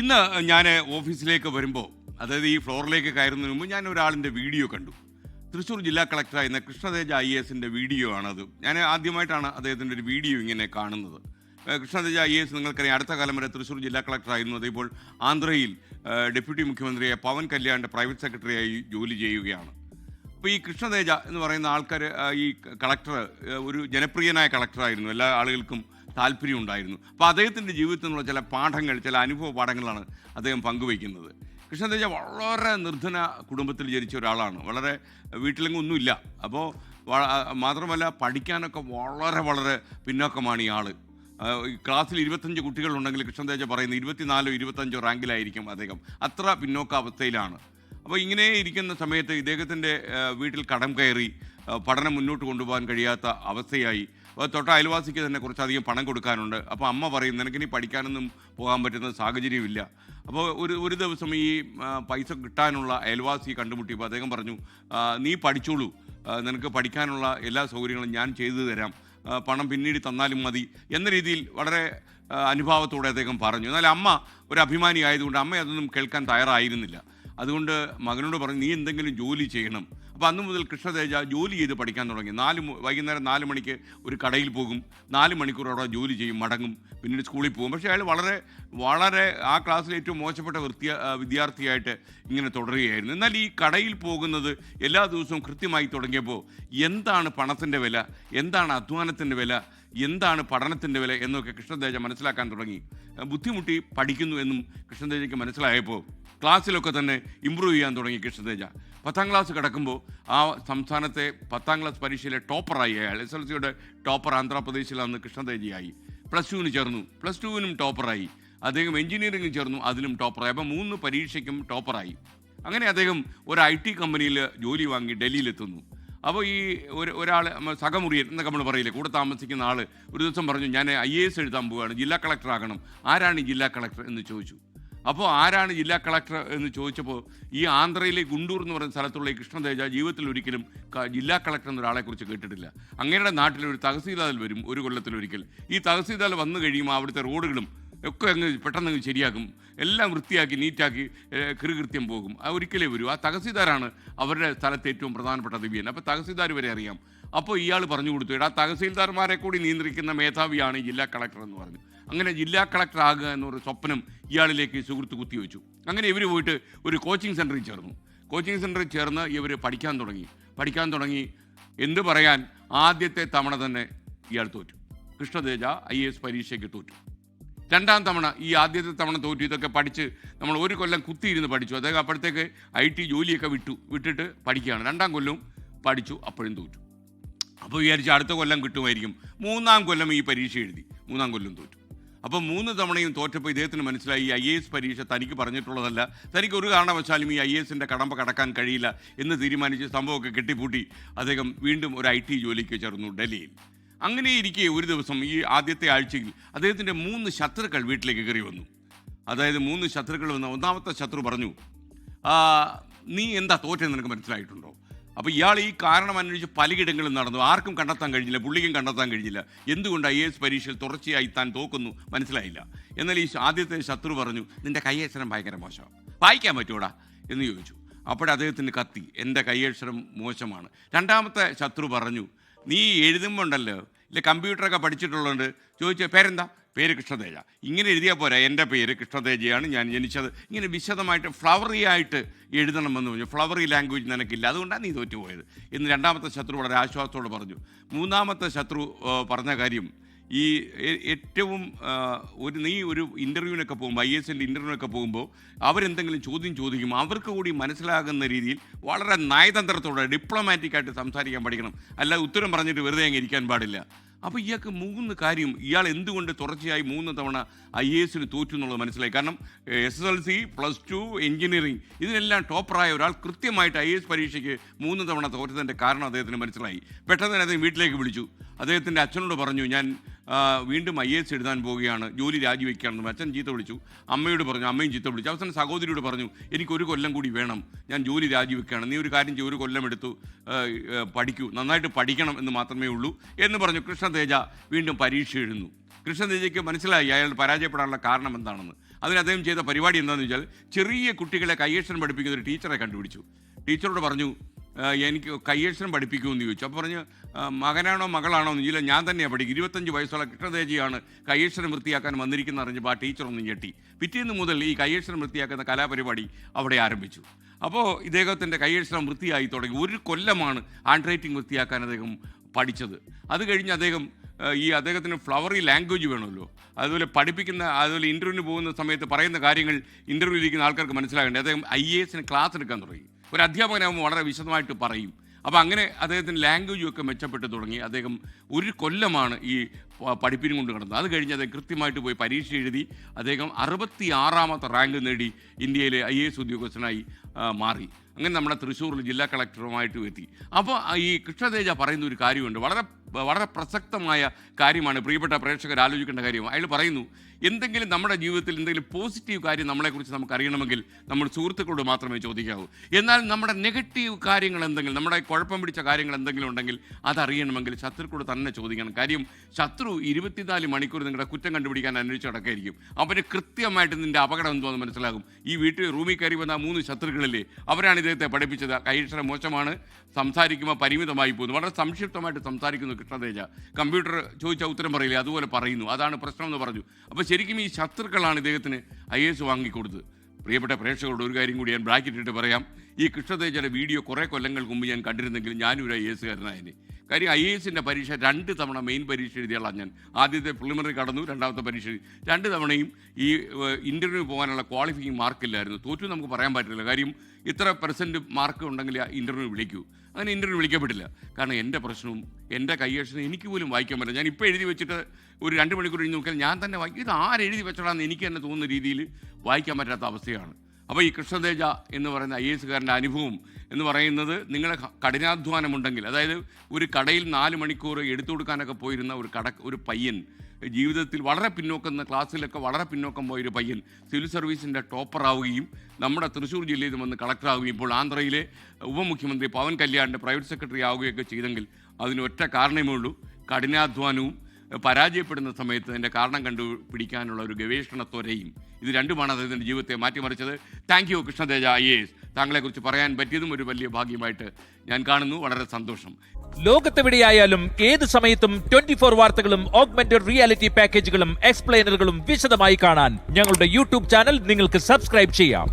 ഇന്ന് ഞാൻ ഓഫീസിലേക്ക് വരുമ്പോൾ അതായത് ഈ ഫ്ലോറിലേക്ക് കയറുന്നതിന് മുമ്പ് ഞാൻ ഒരാളിന്റെ വീഡിയോ കണ്ടു. തൃശ്ശൂർ ജില്ലാ കളക്ടറായിരുന്ന കൃഷ്ണതേജ ഐ എസിന്റെ വീഡിയോ ആണത്. ഞാൻ ആദ്യമായിട്ടാണ് അദ്ദേഹത്തിന്റെ ഒരു വീഡിയോ ഇങ്ങനെ കാണുന്നത്. കൃഷ്ണതേജ് ഐ എസ് നിങ്ങൾക്കറിയാം അടുത്ത കാലം വരെ തൃശ്ശൂർ ജില്ലാ കളക്ടറായിരുന്നു. അതേപോലെ ആന്ധ്രയിൽ ഡെപ്യൂട്ടി മുഖ്യമന്ത്രിയായ പവൻ കല്യാണിന്റെ പ്രൈവറ്റ് സെക്രട്ടറിയായി ജോലി ചെയ്യുകയാണ്. അപ്പോൾ ഈ കൃഷ്ണതേജ എന്ന് പറയുന്ന ആൾക്കാർ ഈ കളക്ടർ ഒരു ജനപ്രിയനായ കളക്ടറായിരുന്നു. എല്ലാ ആളുകൾക്കും താല്പര്യം ഉണ്ടായിരുന്നു. അപ്പോൾ അദ്ദേഹത്തിന്റെ ജീവിതത്തിൽ നിന്നുള്ള ചില പാഠങ്ങൾ ചില അനുഭവ പാഠങ്ങളാണ് അദ്ദേഹം പങ്കുവയ്ക്കുന്നത്. കൃഷ്ണതേജ വളരെ നിർധന കുടുംബത്തിൽ ജനിച്ച ഒരാളാണ്. വളരെ വീട്ടിലെങ്ങും ഒന്നുമില്ല. അപ്പോൾ മാത്രമല്ല പഠിക്കാനൊക്കെ വളരെ വളരെ പിന്നോക്കമാണ് ഈ ആൾ. ആ, ഈ ക്ലാസ്സിൽ ഇരുപത്തഞ്ച് കുട്ടികളുണ്ടെങ്കിൽ കൃഷ്ണതേജ പറയുന്നത് ഇരുപത്തിനാലോ ഇരുപത്തഞ്ചോ റാങ്കിലായിരിക്കും അദ്ദേഹം. അത്ര പിന്നോക്ക അവസ്ഥയിലാണ്. അപ്പോൾ ഇങ്ങനെ ഇരിക്കുന്ന സമയത്ത് ഇദ്ദേഹത്തിന്റെ വീട്ടിൽ കടം കയറി പഠനം മുന്നോട്ട് കൊണ്ടുപോകാൻ കഴിയാത്ത അവസ്ഥയായി തൊട്ട അയൽവാസിക്ക് തന്നെ കുറച്ചധികം പണം കൊടുക്കാനുണ്ട്. അപ്പോൾ അമ്മ പറയും നിനക്കിനി പഠിക്കാനൊന്നും പോകാൻ പറ്റുന്ന സാഹചര്യമില്ല അപ്പോൾ ഒരു ഒരു ദിവസം ഈ പൈസ കിട്ടാനുള്ള അയൽവാസി കണ്ടുമുട്ടിയപ്പോൾ അദ്ദേഹം പറഞ്ഞു നീ പഠിച്ചോളൂ. നിനക്ക് പഠിക്കാനുള്ള എല്ലാ സൗകര്യങ്ങളും ഞാൻ ചെയ്തു തരാം. പണം പിന്നീട് തന്നാലും മതി. എന്ന രീതിയിൽ വളരെ അനുഭാവത്തോടെ അദ്ദേഹം പറഞ്ഞു. എന്നാൽ അമ്മ ഒരു അഭിമാനി ആയതുകൊണ്ട് അമ്മ അതൊന്നും കേൾക്കാൻ തയ്യാറായിരുന്നില്ല. അതുകൊണ്ട് മകനോട് പറഞ്ഞു നീ എന്തെങ്കിലും ജോലി ചെയ്യണം. അപ്പോൾ അന്ന് മുതൽ കൃഷ്ണതേജ ജോലി ചെയ്ത് പഠിക്കാൻ തുടങ്ങി. നാല് വൈകുന്നേരം നാല് മണിക്ക് ഒരു കടയിൽ പോകും. നാല് മണിക്കൂർ അവിടെ ജോലി ചെയ്യും മടങ്ങും. പിന്നീട് സ്കൂളിൽ പോകും. പക്ഷേ അയാൾ വളരെ വളരെ ആ ക്ലാസ്സിൽ ഏറ്റവും മോശപ്പെട്ട വൃത്തി വിദ്യാർത്ഥിയായിട്ട് ഇങ്ങനെ തുടരുകയായിരുന്നു. എന്നാൽ ഈ കടയിൽ പോകുന്നത് എല്ലാ ദിവസവും കൃത്യമായി തുടങ്ങിയപ്പോൾ എന്താണ് പണത്തിന്റെ വില എന്താണ് അധ്വാനത്തിന്റെ വില എന്താണ് പഠനത്തിന്റെ വില എന്നൊക്കെ കൃഷ്ണതേജ മനസ്സിലാക്കാൻ തുടങ്ങി. ബുദ്ധിമുട്ടി പഠിക്കുന്നു എന്നും കൃഷ്ണതേജയ്ക്ക് മനസ്സിലായപ്പോൾ ക്ലാസ്സിലൊക്കെ തന്നെ ഇമ്പ്രൂവ് ചെയ്യാൻ തുടങ്ങി കൃഷ്ണതേജ പത്താം ക്ലാസ് കിടക്കുമ്പോൾ ആ സംസ്ഥാനത്തെ പത്താം ക്ലാസ് പരീക്ഷയിലെ ടോപ്പറായി. അയാൾ എസ് എൽ സിയുടെ ടോപ്പർ ആന്ധ്രാപ്രദേശിൽ അന്ന് കൃഷ്ണതേജയായി പ്ലസ് ടുവിന് ചേർന്നു. പ്ലസ് ടുവിനും ടോപ്പറായി. അദ്ദേഹം എഞ്ചിനീയറിംഗിൽ ചേർന്നു. അതിലും ടോപ്പറായി. അപ്പോൾ മൂന്ന് പരീക്ഷയ്ക്കും ടോപ്പറായി. അങ്ങനെ അദ്ദേഹം ഒരു ഐ ടി കമ്പനിയിൽ ജോലി വാങ്ങി ഡൽഹിയിലെത്തുന്നു. അപ്പോൾ ഈ ഒരു ഒരാൾ സഹമുറിയൻ എന്നൊക്കെ നമ്മൾ പറയില്ലേ കൂടെ താമസിക്കുന്ന ആൾ ഒരു ദിവസം പറഞ്ഞു ഞാൻ ഐ എഴുതാൻ പോവുകയാണ് ജില്ലാ കളക്ടർ ആകണം ആരാണ് ഈ ജില്ലാ കളക്ടർ? എന്ന് ചോദിച്ചു. അപ്പോൾ ആരാണ് ജില്ലാ കളക്ടർ എന്ന് ചോദിച്ചപ്പോൾ ഈ ആന്ധ്രയിലെ ഗുണ്ടൂർ എന്ന് പറയുന്ന സ്ഥലത്തുള്ള ഈ കൃഷ്ണതേജ ജീവിതത്തിൽ ഒരിക്കലും ജില്ലാ കളക്ടർ എന്നൊരാളെക്കുറിച്ച് കേട്ടിട്ടില്ല. അങ്ങയുടെ നാട്ടിൽ ഒരു തഹസീൽദാർ വരും ഒരു കൊല്ലത്തിലൊരിക്കൽ ഈ തഹസീൽദാർ വന്നു കഴിയുമ്പോൾ അവിടുത്തെ റോഡുകളും ഒക്കെ അങ്ങ് പെട്ടെന്ന് അങ്ങ് ശരിയാക്കും എല്ലാം വൃത്തിയാക്കി നീറ്റാക്കി കൃകൃത്യം പോകും. ഒരിക്കലേ വരും. ആ തഹസീൽദാരാണ് അവരുടെ സ്ഥലത്ത് ഏറ്റവും പ്രധാനപ്പെട്ട ദിവ്യൻ. അപ്പോൾ തഹസീൽദാർ വരെ അറിയാം. അപ്പോൾ ഇയാൾ പറഞ്ഞു കൊടുത്തു എടാ തഹസീൽദാർമാരെ കൂടി നിയന്ത്രിക്കുന്ന മേധാവിയാണ് ജില്ലാ കളക്ടർ എന്ന് പറഞ്ഞു. അങ്ങനെ ജില്ലാ കളക്ടർ ആകുക എന്നൊരു സ്വപ്നം ഇയാളിലേക്ക് സുഹൃത്ത് കുത്തിവെച്ചു. അങ്ങനെ ഇവർ പോയിട്ട് ഒരു കോച്ചിങ് സെന്ററിൽ ചേർന്നു. കോച്ചിങ് സെന്ററിൽ ചേർന്ന് ഇവർ പഠിക്കാൻ തുടങ്ങി. പഠിക്കാൻ തുടങ്ങി. എന്ത് പറയാൻ? ആദ്യത്തെ തവണ തന്നെ ഇയാൾ തോറ്റു. കൃഷ്ണതേജ ഐ എസ് പരീക്ഷയ്ക്ക് തോറ്റു. രണ്ടാം തവണ ഈ ആദ്യത്തെ തവണ തോറ്റു. ഇതൊക്കെ പഠിച്ച് നമ്മൾ ഒരു കൊല്ലം കുത്തിയിരുന്ന് പഠിച്ചു. അദ്ദേഹം അപ്പോഴത്തേക്ക് ഐ ടി ജോലിയൊക്കെ വിട്ടു. വിട്ടിട്ട് പഠിക്കുകയാണ്. രണ്ടാം കൊല്ലവും പഠിച്ചു. അപ്പോഴും തോറ്റു. അപ്പോൾ വിചാരിച്ച് അടുത്ത കൊല്ലം കിട്ടുമായിരിക്കും. മൂന്നാം കൊല്ലം ഈ പരീക്ഷ എഴുതി. മൂന്നാം കൊല്ലം തോറ്റു. അപ്പോൾ മൂന്ന് തവണയും തോറ്റപ്പോൾ ഇദ്ദേഹത്തിന് മനസ്സിലായി ഈ ഐ എ എസ് പരീക്ഷ തനിക്ക് പറഞ്ഞിട്ടുള്ളതല്ല. തനിക്ക് ഒരു കാരണവശാലും ഈ ഐ എസിന്റെ കടമ്പ കടക്കാൻ കഴിയില്ല എന്ന് തീരുമാനിച്ച് സംഭവമൊക്കെ കെട്ടിപ്പൂട്ടി അദ്ദേഹം വീണ്ടും ഒരു ഐ ടി ജോലിക്ക് ചേർന്നു ഡൽഹിയിൽ. അങ്ങനെ ഇരിക്കെ ഒരു ദിവസം ഈ ആദ്യത്തെ ആഴ്ചയിൽ അദ്ദേഹത്തിന്റെ മൂന്ന് ശത്രുക്കൾ വീട്ടിലേക്ക് കയറി വന്നു. അതായത് മൂന്ന് ശത്രുക്കൾ വന്ന ഒന്നാമത്തെ ശത്രു പറഞ്ഞു "ആ, നീ എന്താ തോറ്റെന്ന് നിനക്ക് മനസ്സിലായിട്ടുണ്ടോ? അപ്പോൾ ഇയാൾ ഈ കാരണം അന്വേഷിച്ച് പലയിടങ്ങളും നടന്നു. ആർക്കും കണ്ടെത്താൻ കഴിഞ്ഞില്ല പുള്ളിക്കും കണ്ടെത്താൻ കഴിഞ്ഞില്ല. എന്തുകൊണ്ട് ഐ എസ് പരീക്ഷയിൽ തുടർച്ചയായി താൻ തോക്കുന്നു? മനസ്സിലായില്ല. എന്നാൽ ഈ ആദ്യത്തെ ശത്രു പറഞ്ഞു നിന്റെ കൈയക്ഷരം ഭയങ്കര മോശമാണ് വായിക്കാൻ പറ്റൂടാ? എന്ന് ചോദിച്ചു. അപ്പോഴേ അദ്ദേഹത്തിന് കത്തി. എന്റെ കൈയക്ഷരം മോശമാണ്. രണ്ടാമത്തെ ശത്രു പറഞ്ഞു നീ എഴുതുമ്പോണ്ടല്ലോ ഇല്ല കമ്പ്യൂട്ടറൊക്കെ പഠിച്ചിട്ടുള്ളതുകൊണ്ട്. ചോദിച്ച പേരെന്താ? പേര് കൃഷ്ണതേജ. ഇങ്ങനെ എഴുതിയാൽ പോരാ എന്റെ പേര് കൃഷ്ണതേജയാണ് ഞാൻ ജനിച്ചത്. ഇങ്ങനെ വിശദമായിട്ട് ഫ്ലവറി ആയിട്ട് എഴുതണമെന്ന് പറഞ്ഞു. ഫ്ലവറി ലാംഗ്വേജ് നിനക്കില്ല. അതുകൊണ്ടാണ് നീ തോറ്റുപോയത്. എന്ന് രണ്ടാമത്തെ ശത്രു വളരെ ആശ്വാസത്തോട് പറഞ്ഞു. മൂന്നാമത്തെ ശത്രു പറഞ്ഞ കാര്യം ഈ ഏറ്റവും ഒരു നീ ഒരു ഇന്റർവ്യൂവിനൊക്കെ പോകുമ്പോൾ ഐ എന്റെ ഇന്റർവ്യൂവിനൊക്കെ പോകുമ്പോൾ അവരെന്തെങ്കിലും ചോദ്യം ചോദിക്കും അവർക്ക് കൂടി മനസ്സിലാകുന്ന രീതിയിൽ വളരെ നയതന്ത്രത്തോടെ ഡിപ്ലോമാറ്റിക്കായിട്ട് സംസാരിക്കാൻ പഠിക്കണം. അല്ലാതെ ഉത്തരം പറഞ്ഞിട്ട് വെറുതെ അങ്ങ് ഇരിക്കാൻ പാടില്ല. അപ്പോൾ ഇയാൾക്ക് മൂന്ന് കാര്യം ഇയാൾ എന്തുകൊണ്ട് തുടർച്ചയായി മൂന്ന് തവണ ഐ എ എസിന് തോറ്റു എന്നുള്ളത് മനസ്സിലായി. കാരണം S S L C plus two engineering ഇതിനെല്ലാം ടോപ്പറായ ഒരാൾ കൃത്യമായിട്ട് ഐ എസ് പരീക്ഷയ്ക്ക് മൂന്ന് തവണ തോറ്റതിന്റെ കാരണം അദ്ദേഹത്തിന് മനസ്സിലായി. പെട്ടെന്ന് തന്നെ അദ്ദേഹം വീട്ടിലേക്ക് വിളിച്ചു. അദ്ദേഹത്തിന്റെ അച്ഛനോട് പറഞ്ഞു ഞാൻ വീണ്ടും ഐ എസ് എഴുതാൻ പോവുകയാണ്. ജോലി രാജിവെക്കുകയാണെന്ന് അച്ഛൻ ചീത്ത വിളിച്ചു. അമ്മയോട് പറഞ്ഞു അമ്മയും ചീത്ത വിളിച്ചു. അവസാനം സഹോദരിയോട് പറഞ്ഞു എനിക്ക് ഒരു കൊല്ലം കൂടി വേണം. ഞാൻ ജോലി രാജിവെക്കുകയാണ്. നീ ഒരു കാര്യം ചെയ്യും ഒരു കൊല്ലം എടുത്തു പഠിക്കൂ. നന്നായിട്ട് പഠിക്കണം എന്ന് മാത്രമേ ഉള്ളൂ. എന്ന് പറഞ്ഞു കൃഷ്ണതേജ വീണ്ടും പരീക്ഷ എഴുതുന്നു. കൃഷ്ണതേജയ്ക്ക് മനസ്സിലായി അയാൾ പരാജയപ്പെടാനുള്ള കാരണം എന്താണെന്ന്. അതിന് അദ്ദേഹം ചെയ്ത പരിപാടി എന്താണെന്ന് വെച്ചാൽ ചെറിയ കുട്ടികളെ കയ്യക്ഷരം പഠിപ്പിക്കുന്ന ഒരു ടീച്ചറെ കണ്ടുപിടിച്ചു. ടീച്ചറോട് പറഞ്ഞു "ആ, എനിക്ക് കയ്യക്ഷരം പഠിപ്പിക്കുമെന്ന് ചോദിച്ചു. അപ്പോൾ പറഞ്ഞ് "ആ, മകനാണോ മകളാണോ എന്ന് ചോദിച്ചില്ല ഞാൻ തന്നെയാണ് പഠിക്കും. ഇരുപത്തഞ്ച് വയസ്സുള്ള കൃഷ്ണതേജിയാണ് കയ്യക്ഷരം വൃത്തിയാക്കാൻ വന്നിരിക്കുന്ന അറിഞ്ഞപ്പോൾ ആ ടീച്ചർ ഒന്നും ഞെട്ടി. പിറ്റേന്ന് മുതൽ ഈ കയ്യക്ഷരം വൃത്തിയാക്കുന്ന കലാപരിപാടി അവിടെ ആരംഭിച്ചു. അപ്പോൾ ഇദ്ദേഹത്തിന്റെ കയ്യക്ഷരം വൃത്തിയായി തുടങ്ങി. ഒരു കൊല്ലമാണ് ഹാൻഡ് റൈറ്റിംഗ് വൃത്തിയാക്കാൻ അദ്ദേഹം പഠിച്ചത്. അത് കഴിഞ്ഞ് അദ്ദേഹം ഈ അദ്ദേഹത്തിന് ഫ്ലവറി ലാംഗ്വേജ് വേണമല്ലോ. അതുപോലെ പഠിപ്പിക്കുന്ന അതുപോലെ ഇന്റർവ്യൂവിന് പോകുന്ന സമയത്ത് പറയുന്ന കാര്യങ്ങൾ ഇന്റർവ്യൂ ഇരിക്കുന്ന ആൾക്കാർക്ക് മനസ്സിലാകേണ്ടത് അദ്ദേഹം ഐ എ എസിന് ക്ലാസ് എടുക്കാൻ തുടങ്ങി. ഒരു അധ്യാപകനാകുമ്പോൾ വളരെ വിശദമായിട്ട് പറയും. അപ്പോൾ അങ്ങനെ അദ്ദേഹത്തിന് ലാംഗ്വേജും ഒക്കെ മെച്ചപ്പെട്ട് തുടങ്ങി. അദ്ദേഹം ഒരു കൊല്ലമാണ് ഈ പഠിപ്പിനും കൊണ്ട് കിടന്നത് അത് കഴിഞ്ഞ് അദ്ദേഹം കൃത്യമായിട്ട് പോയി പരീക്ഷ എഴുതി. അദ്ദേഹം അറുപത്തി ആറാമത്തെ റാങ്ക് നേടി ഇന്ത്യയിലെ ഐ എ എസ് ഉദ്യോഗസ്ഥനായി മാറി. അങ്ങനെ നമ്മുടെ തൃശ്ശൂരിൽ ജില്ലാ കളക്ടറുമായിട്ട് എത്തി. അപ്പോൾ ഈ കൃഷ്ണതേജ പറയുന്ന ഒരു കാര്യമുണ്ട്. വളരെ വളരെ പ്രസക്തമായ കാര്യമാണ്. പ്രിയപ്പെട്ട പ്രേക്ഷകർ ആലോചിക്കേണ്ട കാര്യം. അയാൾ പറയുന്നു എന്തെങ്കിലും നമ്മുടെ ജീവിതത്തിൽ എന്തെങ്കിലും പോസിറ്റീവ് കാര്യം നമ്മളെക്കുറിച്ച് നമുക്ക് അറിയണമെങ്കിൽ നമ്മൾ സുഹൃത്തുക്കളോട് മാത്രമേ ചോദിക്കാവൂ. എന്നാൽ നമ്മുടെ നെഗറ്റീവ് കാര്യങ്ങൾ എന്തെങ്കിലും നമ്മുടെ കുഴപ്പം പിടിച്ച കാര്യങ്ങൾ എന്തെങ്കിലും ഉണ്ടെങ്കിൽ അതറിയണമെങ്കിൽ ശത്രുക്കളോട് തന്നെ ചോദിക്കണം. കാര്യം ശത്രു ഇരുപത്തിനാല് മണിക്കൂർ നിങ്ങളുടെ കുറ്റം കണ്ടുപിടിക്കാൻ അന്വേഷിച്ച് നടക്കായിരിക്കും. അവന് കൃത്യമായിട്ട് നിന്റെ അപകടം എന്തോന്ന് മനസ്സിലാകും. ഈ വീട്ടിൽ റൂമിൽ കയറി വന്ന മൂന്ന് ശത്രുക്കളില്ലേ അവരാണ് ഇദ്ദേഹത്തെ പഠിപ്പിച്ചത്. കൈക്ഷരം മോശമാണ് സംസാരിക്കുമ്പോൾ പരിമിതമായി പോകുന്നു. വളരെ സംക്ഷിപ്തമായിട്ട് സംസാരിക്കുന്നു കൃഷ്ണതേജ കമ്പ്യൂട്ടർ ചോദിച്ച ഉത്തരം പറയില്ല? അതുപോലെ പറയുന്നു. അതാണ് പ്രശ്നം എന്ന് പറഞ്ഞു. അപ്പോൾ ശരിക്കും ഈ ശത്രുക്കളാണ് ഇദ്ദേഹത്തിന് ഐ എസ് വാങ്ങിക്കൊടുത്തത്. പ്രിയപ്പെട്ട പ്രേക്ഷകരോട് ഒരു കാര്യം കൂടി ഞാൻ ബ്രാക്കറ്റ് പറയാം. ഈ കൃഷ്ണതേജയുടെ വീഡിയോ കുറേ കൊല്ലങ്ങൾക്ക് മുമ്പ് ഞാൻ കണ്ടിരുന്നെങ്കിൽ ഞാനും ഒരു ഐ എസ് കാരനായനെ. കാര്യം ഐ എസിന്റെ പരീക്ഷ രണ്ട് തവണ മെയിൻ പരീക്ഷ എഴുതിയാളാണ് ഞാൻ. ആദ്യത്തെ പ്രിലിമിനറി കടന്നു രണ്ടാമത്തെ പരീക്ഷ രണ്ട് തവണയും ഈ ഇന്റർവ്യൂ പോകാനുള്ള ക്വാളിഫിക്കിങ് മാർക്കില്ലായിരുന്നു. തോറ്റു നമുക്ക് പറയാൻ പറ്റില്ല. കാര്യം ഇത്ര പെർസെന്റ് മാർക്ക് ഉണ്ടെങ്കിൽ ഇന്റർവ്യൂ വിളിക്കൂ. അങ്ങനെ ഇന്റർവ്യൂ വിളിക്കപ്പെട്ടില്ല. കാരണം എന്റെ പ്രശ്നവും എന്റെ കൈയക്ഷരം എനിക്ക് പോലും വായിക്കാൻ പറ്റില്ല. ഞാൻ ഇപ്പോൾ എഴുതി വെച്ചിട്ട് ഒരു രണ്ട് മണിക്കൂർ കഴിഞ്ഞ് നോക്കിയാൽ ഞാൻ തന്നെ വായിക്കും ഇത് ആരെഴുതി വെച്ചോളാന്ന് എനിക്ക് തന്നെ തോന്നുന്ന രീതിയിൽ വായിക്കാൻ പറ്റാത്ത അവസ്ഥയാണ്. അപ്പോൾ ഈ കൃഷ്ണതേജ എന്ന് പറയുന്ന ഐ എസ് കാരന്റെ അനുഭവം എന്ന് പറയുന്നത് നിങ്ങളെ കഠിനാധ്വാനമുണ്ടെങ്കിൽ അതായത് ഒരു കടയിൽ നാല് മണിക്കൂർ എടുത്തു കൊടുക്കാനൊക്കെ പോയിരുന്ന ഒരു കട ഒരു പയ്യൻ ജീവിതത്തിൽ വളരെ പിന്നോക്കം ക്ലാസ്സിലൊക്കെ വളരെ പിന്നോക്കം പോയൊരു പയ്യൻ സിവിൽ സർവീസിന്റെ ടോപ്പറാവുകയും നമ്മുടെ തൃശ്ശൂർ ജില്ലയിൽ നിന്ന് കളക്ടറാവുകയും ഇപ്പോൾ ആന്ധ്രയിലെ ഉപമുഖ്യമന്ത്രി പവൻ കല്യാണിന്റെ പ്രൈവറ്റ് സെക്രട്ടറി ആവുകയൊക്കെ ചെയ്തെങ്കിൽ അതിന് ഒറ്റ കാരണമേ ഉള്ളൂ. കഠിനാധ്വാനവും പരാജയപ്പെടുന്ന സമയത്ത് അതിന്റെ കാരണം കണ്ടുപിടിക്കാനുള്ള ഒരു ഗവേഷണ ത്വരയും ഇത് രണ്ടുമാണ് അദ്ദേഹത്തിന്റെ ജീവിതത്തെ മാറ്റിമറിച്ചത്. Thank you Krishnateja I S. താങ്കളെക്കുറിച്ച് പറയാൻ പറ്റിയതും ഒരു വലിയ ഭാഗ്യമായിട്ട് ഞാൻ കാണുന്നു. വളരെ സന്തോഷം. ലോകത്തെവിടെയായാലും ഏത് സമയത്തും ട്വന്റി ഫോർ വാർത്തകളും ഓഗ്മെന്റഡ് റിയാലിറ്റി പാക്കേജുകളും എക്സ്പ്ലെയിനറുകളും വിശദമായി കാണാൻ ഞങ്ങളുടെ യൂട്യൂബ് ചാനൽ നിങ്ങൾക്ക് സബ്സ്ക്രൈബ് ചെയ്യാം.